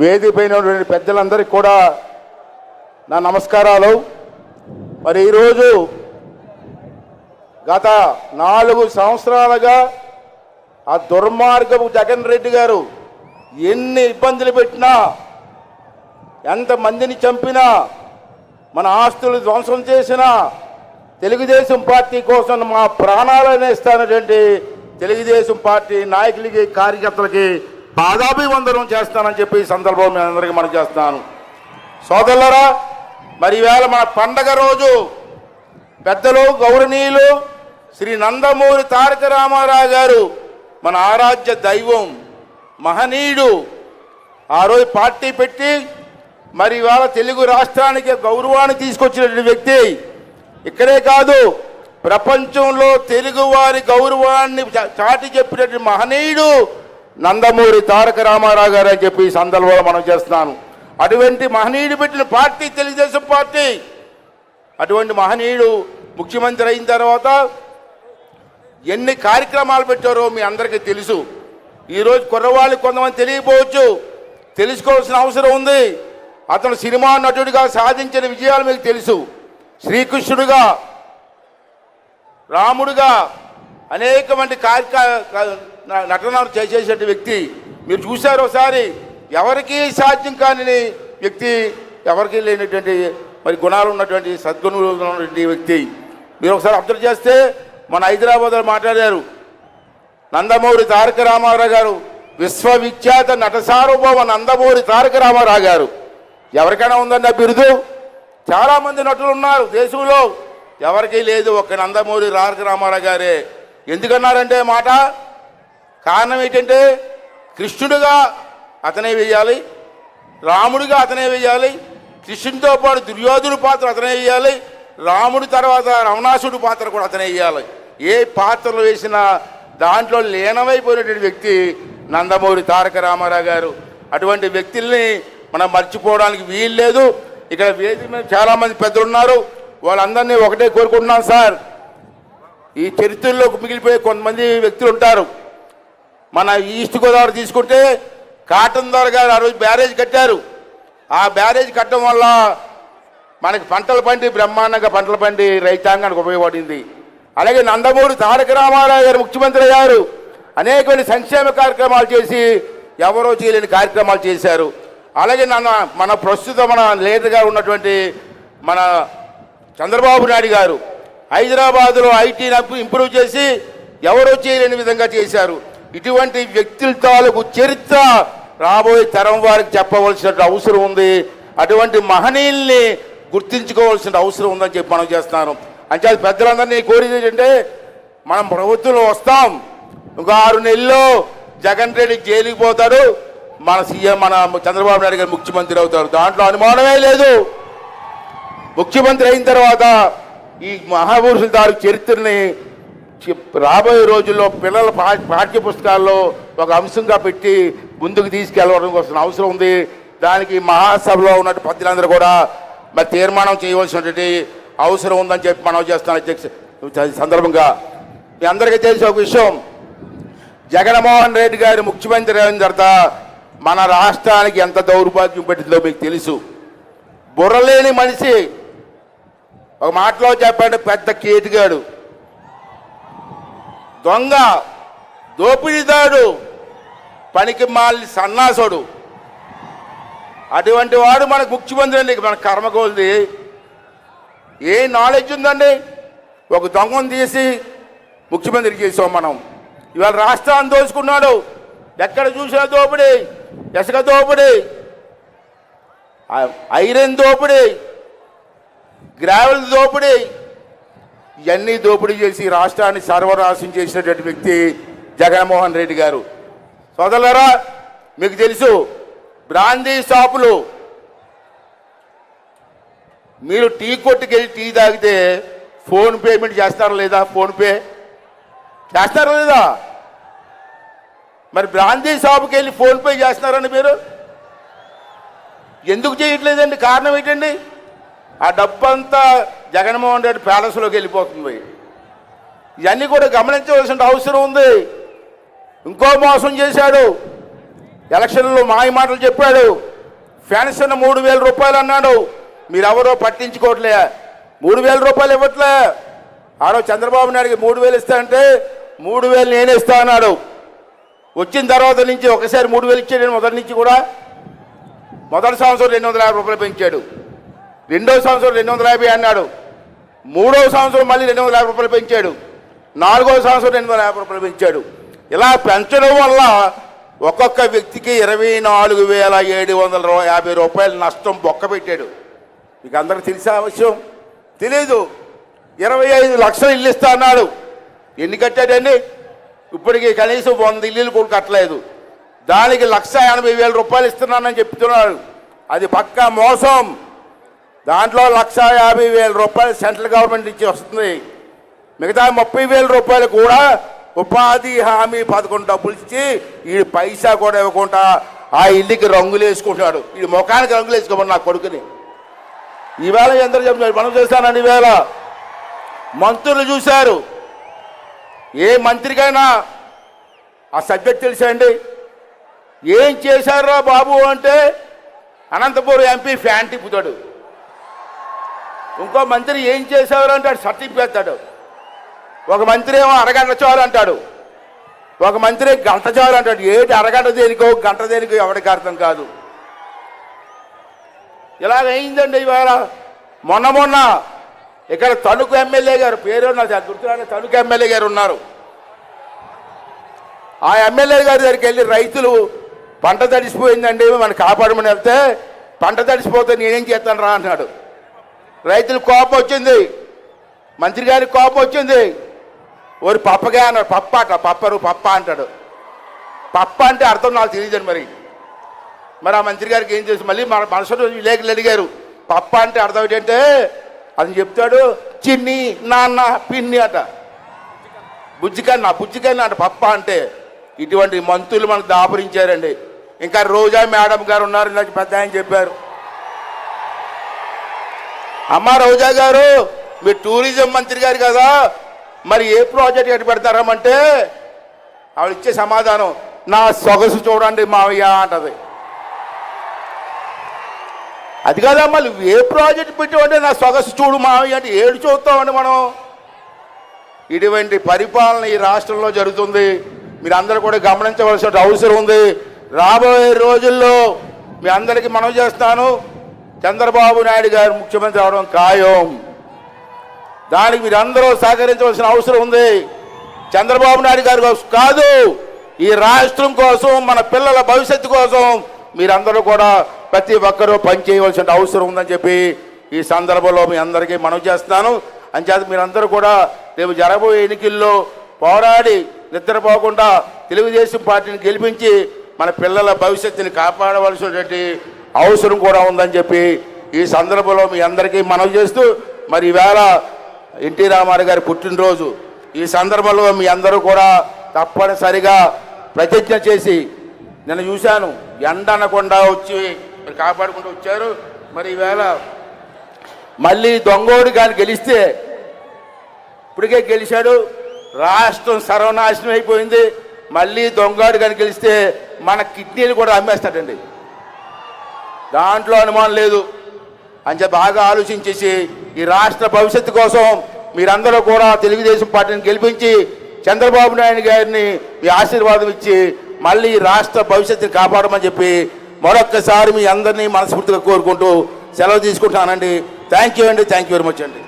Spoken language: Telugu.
వేదికపైన ఉన్నటువంటి పెద్దలందరికీ కూడా నా నమస్కారాలు. మరి ఈరోజు గత నాలుగు సంవత్సరాలుగా ఆ దుర్మార్గపు జగన్ రెడ్డి గారు ఎన్ని ఇబ్బందులు పెట్టినా ఎంతమందిని చంపినా మన ఆస్తులు ధ్వంసం చేసినా తెలుగుదేశం పార్టీ కోసం మా ప్రాణాలను ఇస్తానటువంటి తెలుగుదేశం పార్టీ నాయకులకి కార్యకర్తలకి పాదాభివందనం చేస్తానని చెప్పి ఈ సందర్భం మీ అందరికీ మనం చేస్తున్నాను. సోదరులరా మరి ఈవేళ మన పండగ రోజు పెద్దలు గౌరవనీయులు శ్రీ నందమూరి తారక రామారావు గారు మన ఆరాధ్య దైవం మహనీయుడు. ఆ రోజు పార్టీ పెట్టి మరి ఇవాళ తెలుగు రాష్ట్రానికి గౌరవాన్ని తీసుకొచ్చినటువంటి వ్యక్తి ఇక్కడే కాదు ప్రపంచంలో తెలుగు వారి గౌరవాన్ని చా- చాటి చెప్పినటువంటి మహనీయుడు నందమూరి తారక రామారావు గారు అని చెప్పి ఈ సందర్భంలో మనం చేస్తున్నాను. అటువంటి మహనీయుడు పెట్టిన పార్టీ తెలుగుదేశం పార్టీ. అటువంటి మహనీయుడు ముఖ్యమంత్రి అయిన తర్వాత ఎన్ని కార్యక్రమాలు పెట్టారో మీ అందరికీ తెలుసు. ఈరోజు కుర్రవాళ్ళు కొంతమంది తెలియకపోవచ్చు. తెలుసుకోవాల్సిన అవసరం ఉంది. అతను సినిమా నటుడిగా సాధించిన విజయాలు మీకు తెలుసు. శ్రీకృష్ణుడుగా రాముడుగా అనేకమంది కార్యక్ర నటన న- నటనలు వ్యక్తి. మీరు చూశారు ఒకసారి ఎవరికీ సాధ్యం కాని వ్యక్తి ఎవరికీ లేనటువంటి మరి గుణాలు ఉన్నటువంటి సద్గుణులు ఉన్నటువంటి వ్యక్తి. మీరు ఒకసారి అబ్జర్వ్ చేస్తే మన హైదరాబాద్లో మాట్లాడారు. నందమూరి తారక రామారావు గారు విశ్వవిఖ్యాత నట సార్వభౌమ నందమూరి తారక రామారావు గారు. ఎవరికైనా ఉందండి ఆ బిరుదు? చాలామంది నటులు ఉన్నారు దేశంలో. ఎవరికీ లేదు ఒక నందమూరి తారక రామారావు గారే. ఎందుకన్నారంటే మాట? కారణం ఏంటంటే కృష్ణుడిగా అతనే వేయాలి రాముడిగా అతనే వేయాలి కృష్ణుడితో పాటు దుర్యోధుడు పాత్ర అతనే వేయాలి రాముడి తర్వాత రమణాసుడి పాత్ర కూడా అతనే వేయాలి. ఏ పాత్రలు వేసినా దాంట్లో లీనమైపోయినటువంటి వ్యక్తి నందమూరి తారక రామారావు గారు. అటువంటి వ్యక్తుల్ని మనం మర్చిపోవడానికి వీలు లేదు. ఇక్కడ వేదిక మీద చాలామంది పెద్దలు ఉన్నారు వాళ్ళందరినీ ఒకటే కోరుకుంటున్నాం సార్. ఈ చరిత్రలో మిగిలిపోయే కొంతమంది వ్యక్తులు ఉంటారు. మన ఈస్ట్ గోదావరి తీసుకుంటే కాటన్ ద్వారా గారు ఆ రోజు బ్యారేజ్ కట్టారు. ఆ బ్యారేజ్ కట్టడం వల్ల మనకి పంటలు పండి బ్రహ్మాండంగా పంటలు పండి రైతాంగానికి ఉపయోగపడింది. అలాగే నందమూరి తారక రామారావు గారు ముఖ్యమంత్రి అయ్యారు. అనేకమైన సంక్షేమ కార్యక్రమాలు చేసి ఎవరో చేయలేని కార్యక్రమాలు చేశారు. అలాగే నన్న మన ప్రస్తుతం మన లీడర్గా ఉన్నటువంటి మన చంద్రబాబు నాయుడు గారు హైదరాబాదులో ఐటీని ఇంప్రూవ్ చేసి ఎవరో చేయలేని విధంగా చేశారు. ఇటువంటి వ్యక్తుల తాలూకు చరిత్ర రాబోయే తరం వారికి చెప్పవలసిన అవసరం ఉంది. అటువంటి మహనీయుల్ని గుర్తించుకోవాల్సిన అవసరం ఉందని చెప్పి మనం చేస్తున్నాను. అంటే పెద్దలందరినీ కోరేది ఏంటంటే మనం ప్రభుత్వంలో వస్తాం. ఇంకో ఆరు నెలల్లో జగన్ రెడ్డి జైలుకి పోతాడు. మన సీఎం మన చంద్రబాబు నాయుడు గారు ముఖ్యమంత్రి అవుతారు. దాంట్లో అనుమానమే లేదు. ముఖ్యమంత్రి అయిన తర్వాత ఈ మహాపురుషుల దారి చరిత్రని రాబోయే రోజుల్లో పిల్లల పాఠ్య పుస్తకాల్లో ఒక అంశంగా పెట్టి ముందుకు తీసుకెళ్ళడం కోసం అవసరం ఉంది. దానికి మహాసభలో ఉన్నట్టు పద్యులందరూ కూడా మరి తీర్మానం చేయవలసినటువంటి అవసరం ఉందని చెప్పి మనం చేస్తాను అధ్యక్ష సందర్భంగా. మీ అందరికీ తెలిసిన ఒక విషయం. జగన్మోహన్ రెడ్డి గారు ముఖ్యమంత్రి అయిన తర్వాత మన రాష్ట్రానికి ఎంత దౌర్భాగ్యం పెట్టిందో మీకు తెలుసు. బుర్రలేని మనిషి. ఒక మాటలో చెప్పండి పెద్ద కేటుగాడు దొంగ దోపిడీదాడు పనికి మాలి సన్నాసుడు. అటువంటి వాడు మనకు ముఖ్యమంత్రి అండి మన కర్మకోల్ది ఏ నాలెడ్జ్ ఉందండి? ఒక దొంగను తీసి ముఖ్యమంత్రి చేసాం మనం. ఇవాళ రాష్ట్రాన్ని దోచుకున్నాడు. ఎక్కడ చూసినా దోపిడి ఇసుక దోపిడి ఐరన్ దోపిడీ గ్రావెల్ దోపిడీ ఇవన్నీ దోపిడీ చేసి రాష్ట్రాన్ని సర్వనాశం చేసినటువంటి వ్యక్తి జగన్మోహన్ రెడ్డి గారు. సోదరులరా మీకు తెలుసు బ్రాందీ షాపులు మీరు టీ కొట్టుకు వెళ్ళి టీ తాగితే ఫోన్ పేమెంట్ చేస్తారా లేదా? ఫోన్పే చేస్తారా లేదా? మరి బ్రాందీ షాపుకి వెళ్ళి ఫోన్పే చేస్తున్నారండి మీరు? ఎందుకు చేయట్లేదండి? కారణం ఏంటండి? ఆ డబ్బు అంతా జగన్మోహన్ రెడ్డి ప్యాలెస్లోకి వెళ్ళిపోతుంది. ఇవన్నీ కూడా గమనించవలసిన అవసరం ఉంది. ఇంకో మోసం చేశాడు. ఎలక్షన్లో మాయ మాటలు చెప్పాడు. పెన్షన్ మూడు వేల రూపాయలు అన్నాడు. మీరెవరో పట్టించుకోవట్లే. మూడు వేల రూపాయలు ఇవ్వట్లే. ఆరో చంద్రబాబు నాయుడికి మూడు వేలు ఇస్తా అంటే మూడు వేలు నేనే ఇస్తా అన్నాడు. వచ్చిన తర్వాత నుంచి ఒకసారి మూడు వేలు ఇచ్చాడు. మొదటి నుంచి కూడా మొదటి సంవత్సరం రెండు వందల యాభై రూపాయలు పెంచాడు. రెండో సంవత్సరం రెండు వందల యాభై అన్నాడు. మూడో సంవత్సరం మళ్ళీ రెండు వందల యాభై రూపాయలు పెంచాడు. నాలుగో సంవత్సరం రెండు వందల యాభై రూపాయలు పెంచాడు. ఇలా పెంచడం వల్ల ఒక్కొక్క వ్యక్తికి ఇరవై నాలుగు వేల ఏడు వందల యాభై రూపాయలు నష్టం బొక్క పెట్టాడు. మీకు అందరికి తెలిసే విషయం తెలీదు. ఇరవై ఐదు లక్షలు ఇల్లు ఇస్తా అన్నాడు. ఎన్ని కట్టాడండి? ఇప్పటికి కనీసం వంద ఇల్లులు కూడా కట్టలేదు. దానికి లక్ష ఎనభై వేల రూపాయలు ఇస్తున్నానని చెప్తున్నాడు. అది పక్కా మోసం. దాంట్లో లక్ష యాభై వేల రూపాయలు సెంట్రల్ గవర్నమెంట్ నుంచి వస్తుంది. మిగతా ముప్పై వేల రూపాయలు కూడా ఉపాధి హామీ పథకం డబ్బులు ఇచ్చి ఈ పైసా కూడా ఇవ్వకుండా ఆ ఇల్లుకి రంగులు వేసుకుంటున్నాడు. ఈ ముఖానికి రంగులు వేసుకోమని నా కొడుకుని. ఈవేళ ఎందరూ చెప్తున్నారు మనం చేస్తానండి ఈవేళ మంత్రులు చూశారు. ఏ మంత్రికైనా ఆ సబ్జెక్ట్ తెలిసండి అండి ఏం చేశారా బాబు అంటే అనంతపురం ఎంపీ ఫ్యాన్ తిప్పుతాడు. ఇంకో మంత్రి ఏం చేసేవారు అంటాడు సర్టిఫికేస్తాడు ఒక మంత్రి ఏమో అరగంట చాలు అంటాడు. ఒక మంత్రి గంట చాలు అంటాడు. ఏంటి అరగంట దేనికో గంట దేనికో ఎవరికి అర్థం కాదు. ఇలాగైందండి అయిందండి ఇవాళ. మొన్న మొన్న ఇక్కడ తణుకు ఎమ్మెల్యే గారు పేరు నాకు గుర్తురాని తణుకు ఎమ్మెల్యే గారు ఉన్నారు. ఆ ఎమ్మెల్యే గారి దగ్గరికి వెళ్ళి రైతులు పంట తడిసిపోయిందండి మనం కాపాడమని వెళ్తే పంట తడిసిపోతే నేనేం చేస్తాను రా అన్నాడు. రైతులు కోపం వచ్చింది. మంత్రి గారికి కోపం వచ్చింది. ఓరి పప్పగా అన్నాడు. పప్ప అట పప్పరు పప్ప అంటాడు. పప్ప అంటే అర్థం నాకు తెలియదు మరి. మరి ఆ మంత్రి గారికి ఏం చేసి మళ్ళీ మన మనసులో విలేకరులు అడిగారు. పప్ప అంటే అర్థం ఏంటంటే అని చెప్తాడు చిన్ని నాన్న పిన్ని అట. బుజ్జికన్న బుజ్జికన్న అంట పప్ప అంటే ఇటువంటి మంత్రులు మనకు దాపురించారండి. ఇంకా రోజా మేడం గారు ఉన్నారు నాకు పెద్ద ఆయన చెప్పారు. అమ్మ రోజా గారు మీరు టూరిజం మంత్రి గారు కదా మరి ఏ ప్రాజెక్ట్ ఎటు పెడతారమంటే ఆవిడ ఇచ్చే సమాధానం నా సొగసు చూడండి మావయ్య అంటది. అది కదా మళ్ళీ ఏ ప్రాజెక్ట్ పెట్టామంటే నా సొగసు చూడు మావయ్య అంటే ఏడు చూస్తామండి మనం. ఇటువంటి పరిపాలన ఈ రాష్ట్రంలో జరుగుతుంది. మీరు అందరూ కూడా గమనించవలసిన అవసరం ఉంది. రాబోయే రోజుల్లో మీ అందరికీ మనం చేస్తాను. చంద్రబాబు నాయుడు గారు ముఖ్యమంత్రి అవడం ఖాయం. దానికి మీరు అందరూ సహకరించవలసిన అవసరం ఉంది. చంద్రబాబు నాయుడు గారి కోసం కాదు ఈ రాష్ట్రం కోసం మన పిల్లల భవిష్యత్తు కోసం మీరందరూ కూడా ప్రతి ఒక్కరూ పనిచేయవలసిన అవసరం ఉందని చెప్పి ఈ సందర్భంలో మీ అందరికీ మనవి చేస్తున్నాను. అంచేత మీరందరూ కూడా రేపు జరగబోయే ఎన్నికల్లో పోరాడి నిద్రపోకుండా తెలుగుదేశం పార్టీని గెలిపించి మన పిల్లల భవిష్యత్తుని కాపాడవలసినటువంటి అవసరం కూడా ఉందని చెప్పి ఈ సందర్భంలో మీ అందరికీ మనవి చేస్తూ మరి ఈవేళ ఎన్టీ రామారావు గారి పుట్టినరోజు ఈ సందర్భంలో మీ అందరూ కూడా తప్పనిసరిగా ప్రతిజ్ఞ చేసి నేను చూశాను ఎండ అనకుండా వచ్చి మరి కాపాడుకుంటూ వచ్చారు. మరి ఈవేళ మళ్ళీ దొంగోడు కానీ గెలిస్తే ఇప్పటికే గెలిచాడు. రాష్ట్రం సర్వనాశనం అయిపోయింది. మళ్ళీ దొంగోడు కానీ గెలిస్తే మన కిడ్నీలు కూడా అమ్మేస్తాడండి. దాంట్లో అనుమానం లేదు అని చెప్పి బాగా ఆలోచించేసి ఈ రాష్ట్ర భవిష్యత్తు కోసం మీరందరూ కూడా తెలుగుదేశం పార్టీని గెలిపించి చంద్రబాబు నాయుడు గారిని మీ ఆశీర్వాదం ఇచ్చి మళ్ళీ ఈ రాష్ట్ర భవిష్యత్తుని కాపాడమని చెప్పి మరొక్కసారి మీ అందరినీ మనస్ఫూర్తిగా కోరుకుంటూ సెలవు తీసుకుంటానండి థ్యాంక్ యూ అండి. థ్యాంక్ యూ వెరీ మచ్ అండి.